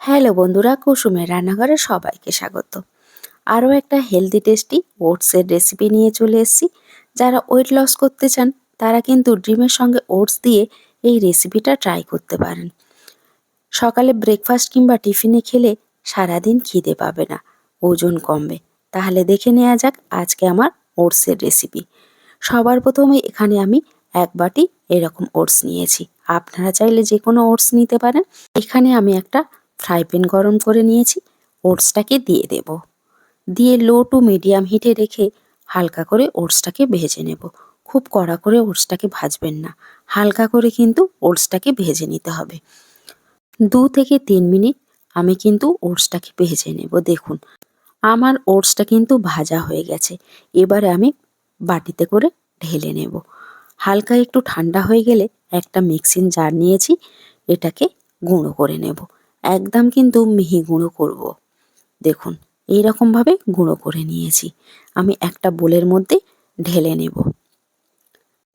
Hello বন্ধুরা, কুসুমের রান্নাঘরে সবাইকে স্বাগত। আরও একটা হেলদি টেস্টি ওটসের রেসিপি নিয়ে চলে এসেছি। যারা ওয়েট লস করতে চান, তারা কিন্তু ডিমের সঙ্গে ওটস দিয়ে এই রেসিপিটা ট্রাই করতে পারেন। সকালে ব্রেকফাস্ট কিংবা টিফিনে খেলে সারাদিন খিদে পাবে না, ওজন কমবে। তাহলে দেখে নেওয়া যাক আজকে আমার ওটসের রেসিপি সবার প্রথমে এখানে আমি এক বাটি এরকম ওটস নিয়েছি। আপনারা চাইলে যে কোনো ওটস নিতে পারেন। এখানে আমি একটা ফ্রাই প্যান গরম করে নিয়েছি, ওটসটাকে দিয়ে দেব। দিয়ে লো টু মিডিয়াম হিটে রেখে হালকা করে ওটসটাকে ভেজে নেব। খুব কড়া করে ওটসটাকে ভাজবেন না, হালকা করে কিন্তু ওটসটাকে ভেজে নিতে হবে। দু থেকে তিন মিনিট আমি কিন্তু ওটসটাকে ভেজে নেব, দেখুন। আমার ওটসটা কিন্তু ভাজা হয়ে গেছে, এবারে আমি বাটিতে করে ঢেলে নেব। হালকা একটু ঠান্ডা হয়ে গেলে একটা মিক্সিং জার নিয়েছি, এটাকে গুঁড়ো করে নেব। একদম কিন্তু মিহি গুঁড়ো করব। দেখুন এই রকমভাবে গুঁড়ো করে নিয়েছি। আমি একটা বোলের মধ্যে ঢেলে নেব।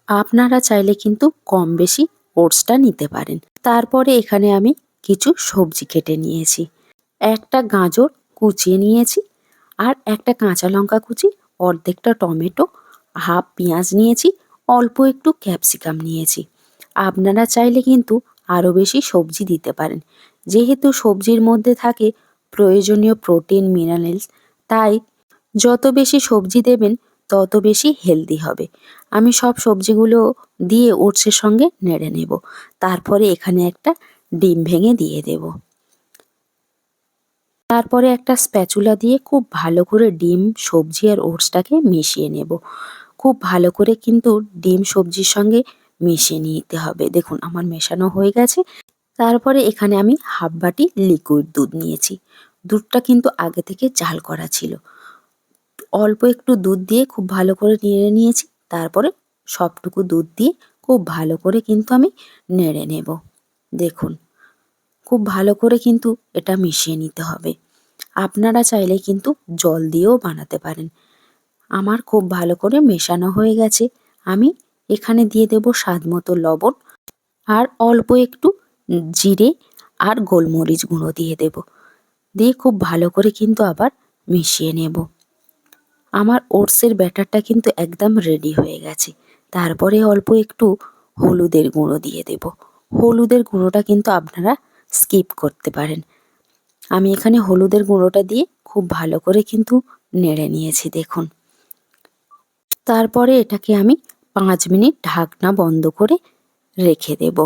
আপনারা চাইলে কিন্তু কম বেশি ওটসটা নিতে পারেন। তারপরে এখানে আমি কিছু সবজি কেটে নিয়েছি। একটা গাজর কুচিয়ে নিয়েছি আর একটা কাঁচা লঙ্কা কুচি, অর্ধেকটা টমেটো, হাফ পেঁয়াজ নিয়েছি, অল্প একটু ক্যাপসিকাম নিয়েছি। আপনারা চাইলে কিন্তু আরও বেশি সবজি দিতে পারেন। যেহেতু সবজির মধ্যে থাকে প্রয়োজনীয় প্রোটিন, মিনারেলস, তাই যত বেশি সবজি দেবেন, তত বেশি হেলদি হবে। আমি সব সবজিগুলো দিয়ে ওটসের সঙ্গে নেড়ে নেব। তারপরে এখানে একটা ডিম ভেঙে দিয়ে দেব। তারপরে একটা স্প্যাচুলা দিয়ে খুব ভালো করে ডিম, সবজি আর ওটসটাকে মিশিয়ে নেব। খুব ভালো করে কিন্তু ডিম, সবজির সঙ্গে মিশিয়ে নিতে হবে। দেখুন, আমার মেশানো হয়ে গেছে। তারপরে এখানে আমি হাফ বাটি লিকুইড দুধ নিয়েছি। দুধটা কিন্তু আগে থেকে জাল করা ছিল। অল্প একটু দুধ দিয়ে খুব ভালো করে নেড়ে নিয়েছি। তারপরে সবটুকু দুধ দিয়ে খুব ভালো করে কিন্তু আমি নেড়ে নেব। দেখুন, খুব ভালো করে কিন্তু এটা মিশিয়ে নিতে হবে। আপনারা চাইলে কিন্তু জল দিয়েও বানাতে পারেন। আমার খুব ভালো করে মেশানো হয়ে গেছে। আমি এখানে দিয়ে দেব স্বাদ মতো লবণ। আর অল্প একটু জিরে আর গোলমরিচ গুঁড়ো দিয়ে দেব। দিয়ে খুব ভালো করে কিন্তু আবার মিশিয়ে নেব। আমার ওটসের ব্যাটারটা কিন্তু একদম রেডি হয়ে গেছে। তারপরে অল্প একটু হলুদের গুঁড়ো দিয়ে দেব। হলুদের গুঁড়োটা কিন্তু আপনারা স্কিপ করতে পারেন। আমি এখানে হলুদের গুঁড়োটা দিয়ে খুব ভালো করে কিন্তু নেড়ে নিয়েছি, দেখুন। তারপরে এটাকে আমি পাঁচ মিনিট ঢাকনা বন্ধ করে রেখে দেব।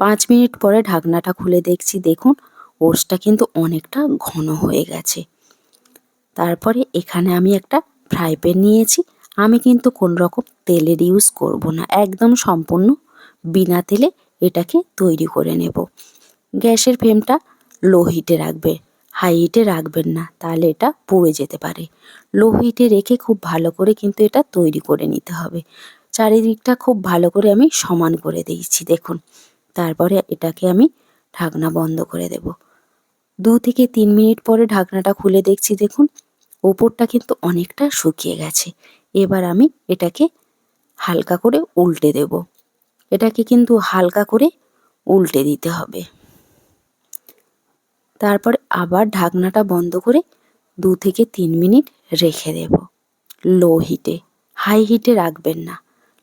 পাঁচ মিনিট পরে ঢাকনাটা খুলে দেখছি, দেখুন ওটসটা কিন্তু অনেকটা ঘন হয়ে গেছে। তারপরে এখানে আমি একটা ফ্রাই প্যান নিয়েছি। আমি কিন্তু কোন রকম তেলের ইউজ করব না। একদম সম্পূর্ণ বিনা তেলে এটাকে তৈরি করে নেব। গ্যাসের ফ্লেমটা লো হিটে রাখবে। হাই হিটে রাখবেন না, তাহলে এটা পুড়ে যেতে পারে। লো হিটে রেখে খুব ভালো করে কিন্তু এটা তৈরি করে নিতে হবে। চারিদিকটা খুব ভালো করে আমি সমান করে দিয়েছি, দেখুন। তারপরে এটাকে আমি ঢাকনা বন্ধ করে দেব। দু থেকে তিন মিনিট পরে ঢাকনাটা খুলে দেখছি, দেখুন, ওপরটা কিন্তু অনেকটা শুকিয়ে গেছে। এবার আমি এটাকে হালকা করে উল্টে দেব। এটাকে কিন্তু হালকা করে উল্টে দিতে হবে। তারপরে আবার ঢাকনাটা বন্ধ করে দু থেকে তিন মিনিট রেখে দেব। লো হিটে, হাই হিটে রাখবেন না।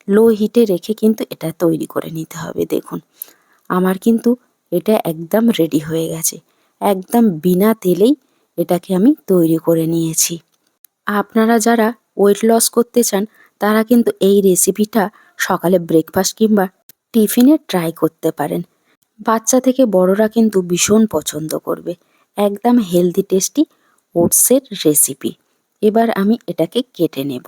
লো হিটে রেখে কিন্তু এটা তৈরি করে নিতে হবে, দেখুন। আমার কিন্তু এটা একদম রেডি হয়ে গেছে। একদম বিনা তেলেই এটাকে আমি তৈরি করে নিয়েছি। আপনারা যারা ওয়েট লস করতে চান, তারা কিন্তু এই রেসিপিটা সকালে ব্রেকফাস্ট কিংবা টিফিনে ট্রাই করতে পারেন। বাচ্চা থেকে বড়রা কিন্তু ভীষণ পছন্দ করবে। একদম হেলদি টেস্টি ওটসের রেসিপি এবার আমি এটাকে কেটে নেব।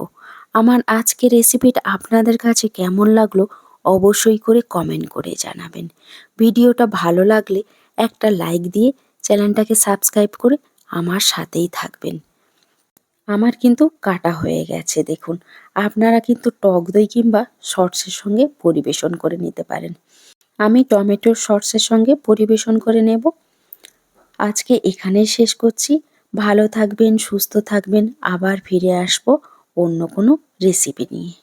আমার আজকে রেসিপিটা আপনাদের কাছে কেমন লাগল অবশ্যই করে কমেন্ট করে জানাবেন। ভিডিওটা ভালো লাগলে একটা লাইক দিয়ে চ্যানেলটাকে সাবস্ক্রাইব করে আমার সাথেই থাকবেন। আমার কিন্তু কাটা হয়ে গেছে, দেখুন। আপনারা কিন্তু টক দই কিংবা সর্ষের সঙ্গে পরিবেশন করে নিতে পারেন। আমি টমেটোর সর্ষের সঙ্গে পরিবেশন করে নেব। আজকে এখানেই শেষ করছি। ভালো থাকবেন, সুস্থ থাকবেন। আবার ফিরে আসব অন্য কোনো রেসিপি নিয়ে।